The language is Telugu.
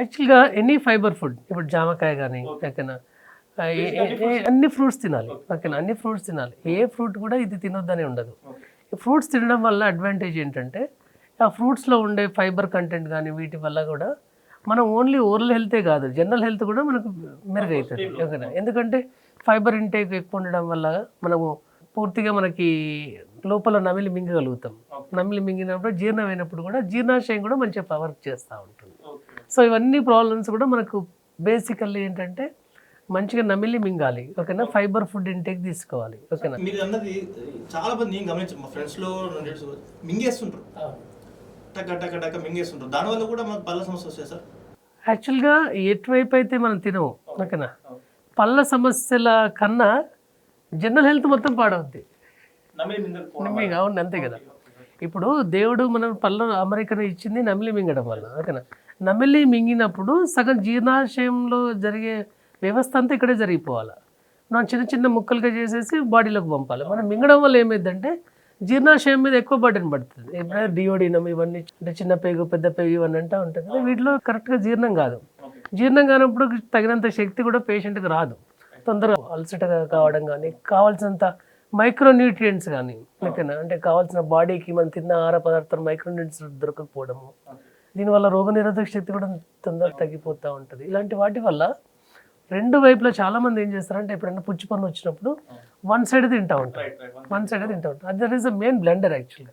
యాక్చువల్గా ఎనీ ఫైబర్ ఫుడ్ ఇప్పుడు జామకాయ కానీ ఓకేనా అన్ని ఫ్రూట్స్ తినాలి. ఓకేనా? అన్ని ఫ్రూట్స్ తినాలి. ఏ ఫ్రూట్ కూడా ఇది తినొద్దని ఉండదు. ఫ్రూట్స్ తినడం వల్ల అడ్వాంటేజ్ ఏంటంటే ఆ ఫ్రూట్స్లో ఉండే ఫైబర్ కంటెంట్ కానీ వీటి వల్ల కూడా మనం ఓన్లీ ఓరల్ హెల్తే కాదు జనరల్ హెల్త్ కూడా మనకు మెరుగవుతుంది ఓకేనా? ఎందుకంటే ఫైబర్ ఇంటేక్ ఎక్కువ ఉండడం వల్ల మనము పూర్తిగా మనకి లోపల నమిలి మింగగలుగుతాం. నమిలి మింగినప్పుడు జీర్ణమైనప్పుడు కూడా జీర్ణాశయం కూడా మంచిగా వర్క్ చేస్తూ ఉంటుంది. సో ఇవన్నీ ప్రాబ్లమ్స్ కూడా మనకు బేసికల్లీ ఏంటంటే మంచిగా నమిలి మింగాలి. ఓకేనా? ఫైబర్ ఫుడ్ ఇంటేక్ తీసుకోవాలి. ఓకేనా? మీరు అన్నది చాలా మంది నేను గమనించాను మా ఫ్రెండ్స్లో రిలేటివ్స్ కూడా మింగేస్తుంటారు. టక్క టక్క టక్క మింగేస్తుంటారు. దానివల్ల కూడా మనకు పళ్ళ సమస్య వస్తాయి సార్? యాక్చువల్గా ఎటువైపు అయితే మనం తినము ఓకేనా? పళ్ళ సమస్యల కన్నా జనరల్ హెల్త్ మొత్తం పాడవుద్ది. మీకు అవును అంతే కదా. ఇప్పుడు దేవుడు మనం పళ్ళ అమెరికన్ ఇచ్చింది నమిలి మింగడం వల్ల ఓకేనా? నమిలి మింగినప్పుడు సగం జీర్ణాశయంలో జరిగే వ్యవస్థ అంతా ఇక్కడే జరిగిపోవాలి? మనం చిన్న చిన్న ముక్కలుగా చేసేసి బాడీలోకి పంపాలి. మనం మింగడం వల్ల ఏమైందంటే జీర్ణాశయం మీద ఎక్కువ బటన్ పడుతుంది. ఎప్పుడైనా డియోడినం ఇవన్నీ అంటే చిన్న పేగు పెద్ద పేగు ఇవన్నీ అంటూ ఉంటుంది వీటిలో కరెక్ట్గా జీర్ణం కాదు. జీర్ణం కానప్పుడు తగినంత శక్తి కూడా పేషెంట్కి రాదు. తొందరగా అలసటగా కావడం కానీ కావాల్సినంత మైక్రో న్యూట్రియంట్స్ కానీ ఓకేనా అంటే కావాల్సిన బాడీకి మనం తిన్న ఆహార పదార్థాలు మైక్రో న్యూట్రియంట్స్ దొరకకపోవడము దీనివల్ల రోగనిరోధక శక్తి కూడా తొందరగా తగ్గిపోతూ ఉంటుంది. ఇలాంటి వాటి వల్ల రెండు వైపులా చాలా మంది ఏం చేస్తారంటే ఎప్పుడైనా పుచ్చి పన్ను వచ్చినప్పుడు వన్ సైడ్ తింటా ఉంటారు. వన్ సైడ్ తింటా ఉంటారు. That is the main blender యాక్చువల్గా